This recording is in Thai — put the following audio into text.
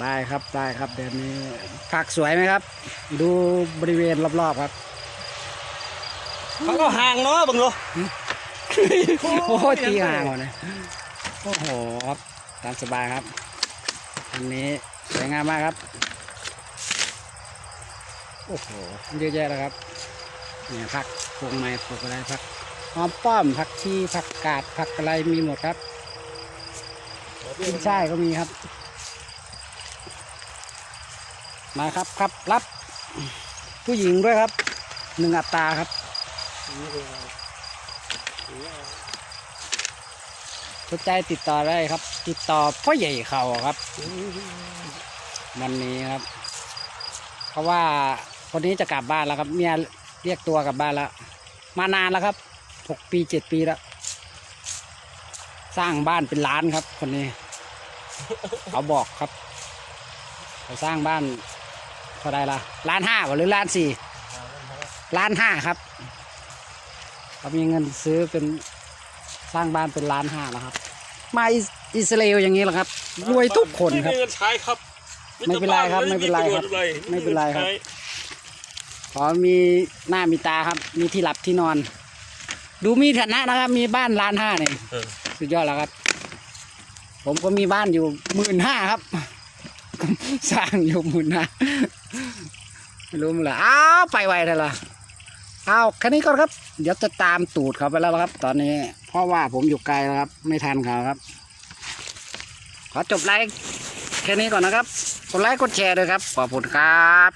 ได้ครับได้ครับเดือนนี้ผักสวยไหมครับ ดูบริเวณรอบๆครับเขาก็ห่างเนาะบังดูโอ้โหตีห่างหมดเลยโอ้โหครับตามสบายครับ อันนี้สวยงามมากครับ โอ้โหเยอะแยะแล้วครับเนี่ยผักพวงไม้ปลูกอะไรผักหอมป้อมผักชีผักกาดผักอะไรมีหมดครับขึ้นช่ายก็มีครับ มาครับครับรับ ผู้หญิงด้วยครับหนึ่งอัตราครับสนใจติดต่อได้ครับ ติดต่อพ่อใหญ่เขาครับ วันนี้ครับ เพราะว่าคนนี้จะกลับบ้านแล้วครับ เมียเรียกตัวกลับบ้านแล้ว มานานแล้วครับหกปีเจ็ดปีแล้ว สร้างบ้านเป็นล้านครับ คนนี้ เขาบอกครับเขาสร้างบ้าน ท่าไรล่ะล้านห้าหรือล้านสี่ล้านห้าครับเขามีเงินซื้อเป็นสร้างบ้านเป็นล้านห้าแล้วครับ มาอิสอิสราเอลอย่างนี้แหละครับ รวยทุกคนครับไม่มีเงินใช้ครับ ไม่เป็นไรครับไม่เป็นไรครับ ไม่เป็นไรครับขอมีหน้ามีตาครับ มีที่หลับที่นอน ดูมีฐานะนะครับ มีบ้านล้านห้าเนี่ยเออสุดยอดแล้วครับ ผมก็มีบ้านอยู่หมื่นห้าครับสร้างอยู่หมื่นห้า ไม่รู้มันเละอ้าวไปไวเลยล่ะอ้าวแค่นี้ก่อนครับ เดี๋ยวจะตามตูดเขาไปแล้วครับ ตอนนี้ เพราะว่าผมอยู่ไกลแล้วครับ ไม่ทันเขาครับ ขอจบไลค์แค่นี้ก่อนนะครับ กดไลค์กดแชร์ด้วยครับ ขอบคุณครับ